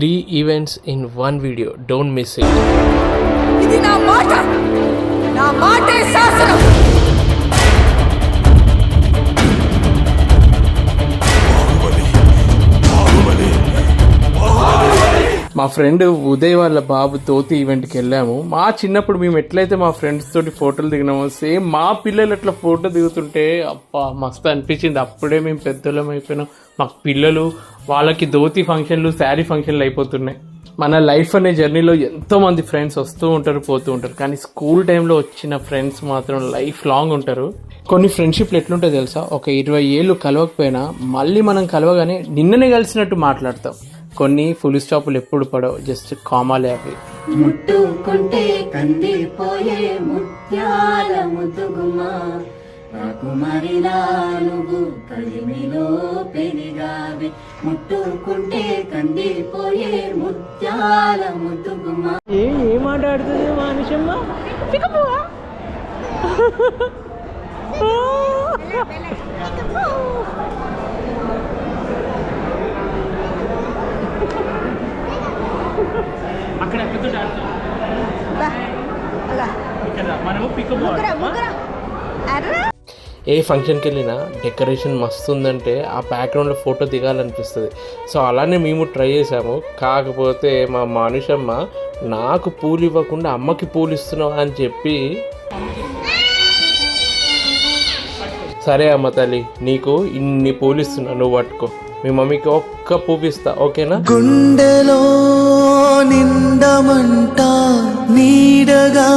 Three events in one video don't miss it ఇది నా మాట. నా మాటే శాసనం. మా ఫ్రెండ్ ఉదయ్ వాళ్ళ బాబు తోతి ఈవెంట్కి వెళ్ళాము. మా చిన్నప్పుడు మేము ఎట్లయితే మా ఫ్రెండ్స్ తోటి ఫోటోలు దిగినామో సేమ్ మా పిల్లలు అట్లా ఫోటో దిగుతుంటే అబ్బా మస్తు అనిపించింది. అప్పుడే మేము పెద్దలం అయిపోయినాం. మాకు పిల్లలు వాళ్ళకి ధోతి ఫంక్షన్లు శారీ ఫంక్షన్లు అయిపోతున్నాయి. మన లైఫ్ అనే జర్నీలో ఎంతోమంది ఫ్రెండ్స్ వస్తూ ఉంటారు పోతూ ఉంటారు. కానీ స్కూల్ టైంలో వచ్చిన ఫ్రెండ్స్ మాత్రం లైఫ్ లాంగ్ ఉంటారు. కొన్ని ఫ్రెండ్షిప్లు ఎట్లుంటాయి తెలుసా? ఒక ఇరవై ఏళ్ళు కలవకపోయినా మళ్ళీ మనం కలవగానే నిన్ననే కలిసినట్టు మాట్లాడతాం. కొన్ని ఫుల్ స్టాపులు ఎప్పుడు పడవు జస్ట్ కామాలే అవి. ముట్టుకుంటే కందిపోయే ముత్యాల ముద్దుగుమా కలిమిలో పెరిగావే. ముట్టుకుంటే కందిపోయే ముత్యాల ముద్దుగుమా ఏ ఏ మాట్లాడుతుంది మానుషమ్మ? అక్కడ మనము పికప్ ఏ ఫంక్షన్కి వెళ్ళినా డెకరేషన్ మస్తు ఉందంటే ఆ బ్యాక్గ్రౌండ్లో ఫోటో దిగాలనిపిస్తుంది. సో అలానే మేము ట్రై చేసాము కాకపోతే మా మానుషమ్మ నాకు పూలు ఇవ్వకుండా అమ్మకి పూలు ఇస్తున్నావు అని చెప్పి సరే అమ్మ తల్లి నీకు ఇన్ని పూలు ఇస్తున్నా నువ్వు పట్టుకో. మీ మమ్మీకి ఒక్క పువ్వు ఇస్తా ఓకేనా? గుండెలో నిండమంట నీడగా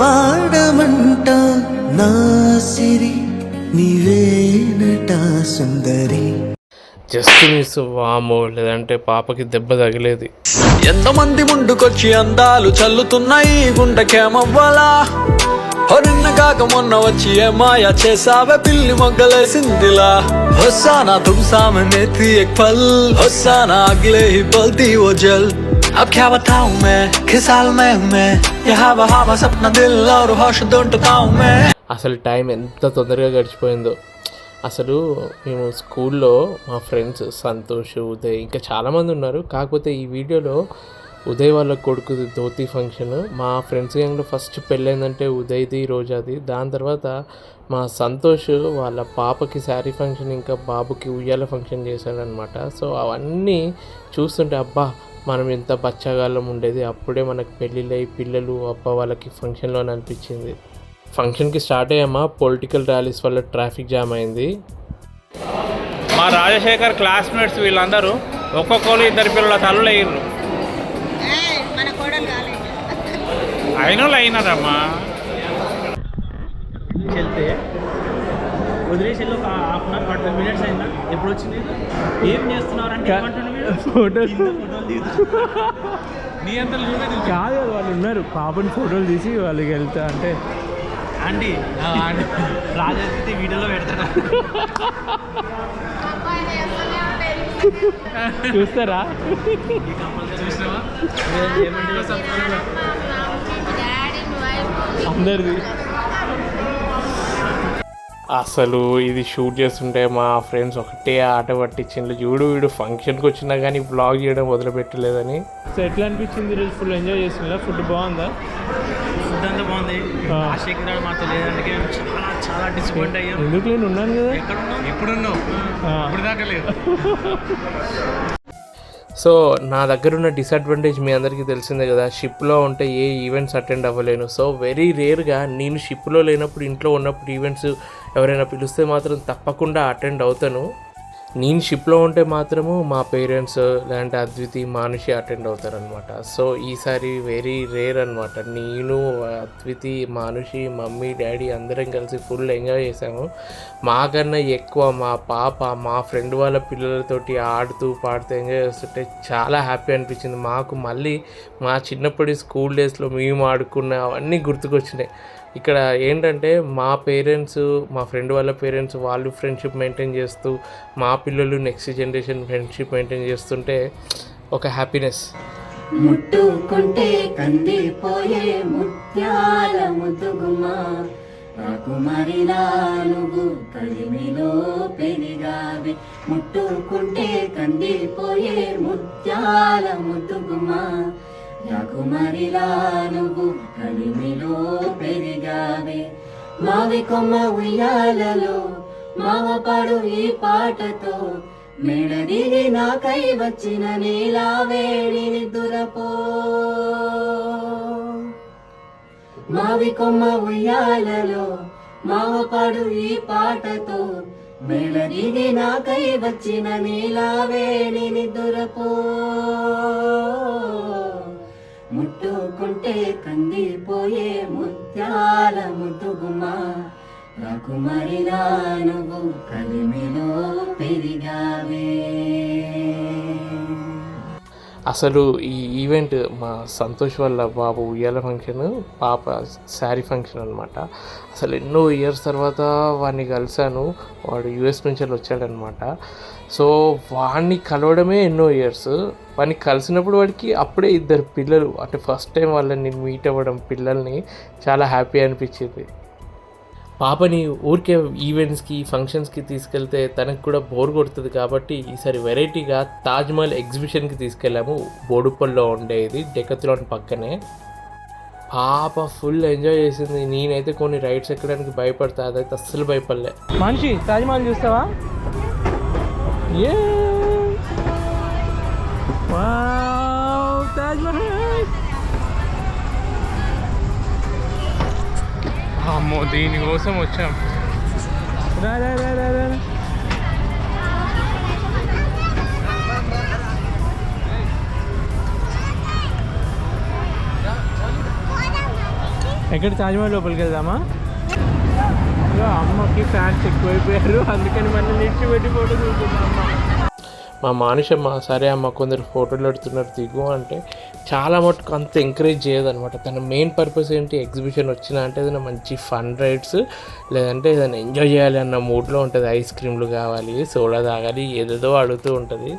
పాడమంట నా సిరి నీవేనట సుందరి. జస్ట్ వామో లేదంటే పాపకి దెబ్బ తగిలేది. ఎంతమంది ముందుకొచ్చి అందాలు చల్లుతున్నాయి గుండకేమవ్వాలా నిన్న కాక మొన్న వచ్చి ఏ మాయా చేసావే పిల్లి మొగ్గలేసిందిలా? హొస్సానా తుమ్సామె నేతి ఎక్ పల్ హొస్సానా అగ్లే బల్ బల్తీ ఓ జల్. अब क्या बताऊं मैं किस हाल में हूं मैं यहाँ वहाँ बस अपना दिल और होश ढूंढता हूं मैं అసలు టైం ఎంత తొందరగా గడిచిపోయిందో అసలు మేము స్కూల్లో మా ఫ్రెండ్స్ సంతోష్ ఉదయ్ ఇంకా చాలామంది ఉన్నారు కాకపోతే ఈ వీడియోలో ఉదయ్ వాళ్ళ కొడుకు ధోతి ఫంక్షన్ మా ఫ్రెండ్స్ గ్యాంగ్లో ఫస్ట్ పెళ్ళైందంటే ఉదయ్ది రోజాది దాని తర్వాత మా సంతోష్ వాళ్ళ పాపకి శారీ ఫంక్షన్ ఇంకా బాబుకి ఉయ్యాల ఫంక్షన్ చేశాడనమాట సో అవన్నీ చూస్తుంటే అబ్బా మనం ఎంత బచ్చగాళ్ళం ఉండేది అప్పుడే మనకు పెళ్ళిళ్ళై పిల్లలు అబ్బా వాళ్ళకి ఫంక్షన్లోనే అనిపించింది. ఫంక్షన్కి స్టార్ట్ అయ్యామా? పొలిటికల్ ర్యాలీస్ వల్ల ట్రాఫిక్ జామ్ అయింది. మా రాజశేఖర్ క్లాస్మేట్స్ వీళ్ళందరూ ఒక్కొక్కరు ఇద్దరు పిల్లల తల్లులు అయ్యారు అయిన వాళ్ళు అయినారమ్మా. వెళ్తే వదిలేసి వెళ్ళి ఒక half an hour forty minutes అయిందా ఎప్పుడు వచ్చింది ఏం చేస్తున్నారు అంటే? ఫోటోలు నీ అంతా కాదు కదా వాళ్ళు ఉన్నారు పాపని ఫోటోలు తీసి వాళ్ళకి వెళ్తా అంటే ఆంటీ రాజైతే వీడియోలో పెడతాడు చూస్తారా అందరిది అసలు ఇది షూట్ చేస్తుంటే మా ఫ్రెండ్స్ ఒకటే ఆట పట్టించిండ్రు. చూడు వీడు ఫంక్షన్కి వచ్చినా కానీ బ్లాగ్ చేయడం వదిలిపెట్టలేదని. సో ఎట్లా అనిపించింది ఈరోజు ఫుల్ ఎంజాయ్ చేస్తుందా ఫుడ్ బాగుందా? ఫుడ్ అంతా బాగుంది. రాజశేఖర్ గారు మాతో లేదంటే మేము చాలా చాలా డిసప్పాయింట్ అయ్యాం. ఎందుకు నేను ఉన్నాను కదా? ఎక్కడ ఉన్నావు ఎప్పుడున్నావు ఇప్పుడు దాకా లేదు. సో నా దగ్గర ఉన్న డిసడ్వాంటేజ్ మీ అందరికీ తెలిసిందే కదా షిప్లో ఉంటే ఏ ఈవెంట్స్ అటెండ్ అవ్వలేను. సో వెరీ రేర్గా నేను షిప్లో లేనప్పుడు ఇంట్లో ఉన్నప్పుడు ఈవెంట్స్ ఎవరైనా పిలిస్తే మాత్రం తప్పకుండా అటెండ్ అవుతాను. నేను షిప్లో ఉంటే మాత్రము మా పేరెంట్స్ లేదంటే అద్వితి మానుషి అటెండ్ అవుతారనమాట సో ఈసారి వెరీ రేర్ అనమాట నేను అద్వితి మానుషి మమ్మీ డాడీ అందరం కలిసి ఫుల్ ఎంజాయ్ చేసాము. మాకన్నా ఎక్కువ మా పాప మా ఫ్రెండ్ వాళ్ళ పిల్లలతోటి ఆడుతూ పాడుతూ ఎంజాయ్ చేస్తుంటే చాలా హ్యాపీ అనిపించింది. మాకు మళ్ళీ మా చిన్నప్పటి స్కూల్ డేస్లో మేము ఆడుకున్న అవన్నీ గుర్తుకొచ్చినాయి. ఇక్కడ ఏంటంటే మా పేరెంట్స్ మా ఫ్రెండ్ వాళ్ళ పేరెంట్స్ వాళ్ళు ఫ్రెండ్షిప్ మెయింటైన్ చేస్తూ మా పిల్లలు నెక్స్ట్ జనరేషన్ ఫ్రెండ్షిప్ మెయింటైన్ చేస్తుంటే ఒక హ్యాపీనెస్. ముట్టుకుంటే కందిపోయే ముత్యాల ముద్దుగుమా రాకుమారిలా నువ్వు కలిమిలో పెరిగావే. ముట్టుకుంటే కందిపోయే ముత్యాల ముద్దుగుమా నాకు మరిలా నువ్వు కలిమిలో పెరిగావే. మావి కొమ్మ ఉయ్యాలలో మావ పాడు ఈ పాటతో మేడ దిగి నాకై వచ్చిన నీలా వేడిని దురపో. మావి కొమ్మ ఉయ్యాలలో మావ పాడు ఈ పాటతో మేడ దిగి నాకై వచ్చిన నీలా వేడిని దురపో. ముట్టుకుంటే కందిపోయే ముత్యాల ముద్దుగుమా రాకుమారిలా నువ్వు కలిమిలో పెరిగావే. అసలు ఈ ఈవెంట్ మా సంతోష్ వల్ల బాబు ఉయ్యాల ఫంక్షన్ పాప శారీ ఫంక్షన్ అనమాట అసలు ఎన్నో ఇయర్స్ తర్వాత వాడిని కలిశాను. వాడు యుఎస్ నుంచి వచ్చాడనమాట సో వాడిని కలవడమే ఎన్నో ఇయర్స్ వాడిని కలిసినప్పుడు వాడికి అప్పుడే ఇద్దరు పిల్లలు అంటే ఫస్ట్ టైం వాళ్ళని మీట్ అవ్వడం పిల్లల్ని చాలా హ్యాపీ అనిపించింది. పాపని ఊరికే ఈవెంట్స్కి ఫంక్షన్స్కి తీసుకెళ్తే తనకు కూడా బోర్ కొడుతుంది కాబట్టి ఈసారి వెరైటీగా తాజ్మహల్ ఎగ్జిబిషన్కి తీసుకెళ్ళాము. బోడుపల్లో ఉండేది డెకత్లాన్ పక్కనే. పాప ఫుల్ ఎంజాయ్ చేసింది. నేనైతే కొన్ని రైడ్స్ ఎక్కడానికి భయపడతా అదైతే అస్సలు భయపడలే. మనిషి తాజ్మహల్ చూస్తావా? ఏ తాజ్మహల్ అమ్మో దీనికోసం వచ్చాం రా రా రా రా రా ఎక్కడ తాజ్మహల్ లోపలికి వెళ్దామా ఇగో అమ్మకి ఫ్యాన్స్ ఎక్కువైపోయారు. అందుకని మళ్ళీ నిడిచి పెట్టి ఫోటో చూస్తున్నాం అమ్మ. మా మానుషమ్మ సరే అమ్మ కొందరు ఫోటోలు పెడుతున్నారు దిగు అంటే చాలా మటుకు అంత ఎంకరేజ్ చేయదనమాట తన మెయిన్ పర్పస్ ఏంటి? ఎగ్జిబిషన్ వచ్చినా అంటే ఏదైనా మంచి ఫన్ రైడ్స్ లేదంటే ఏదైనా ఎంజాయ్ చేయాలి అన్న మూడ్లో ఉంటుంది. ఐస్ క్రీమ్లు కావాలి సోడా తాగాలి ఏదేదో అడుగుతూ ఉంటుంది.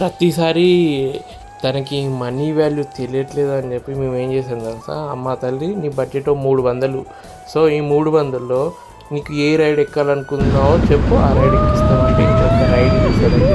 ప్రతిసారి తనకి మనీ వాల్యూ తెలియట్లేదు అని చెప్పి మేము ఏం చేసాం తెలుసా? అమ్మ తల్లి నీ బడ్జెట్ మూడు వందలు. సో ఈ మూడు వందల్లో నీకు ఏ రైడ్ ఎక్కాలనుకుందావో చెప్పు ఆ రైడ్ ఎక్కిస్తామంటే ఇంకొక రైడ్ తీసాడు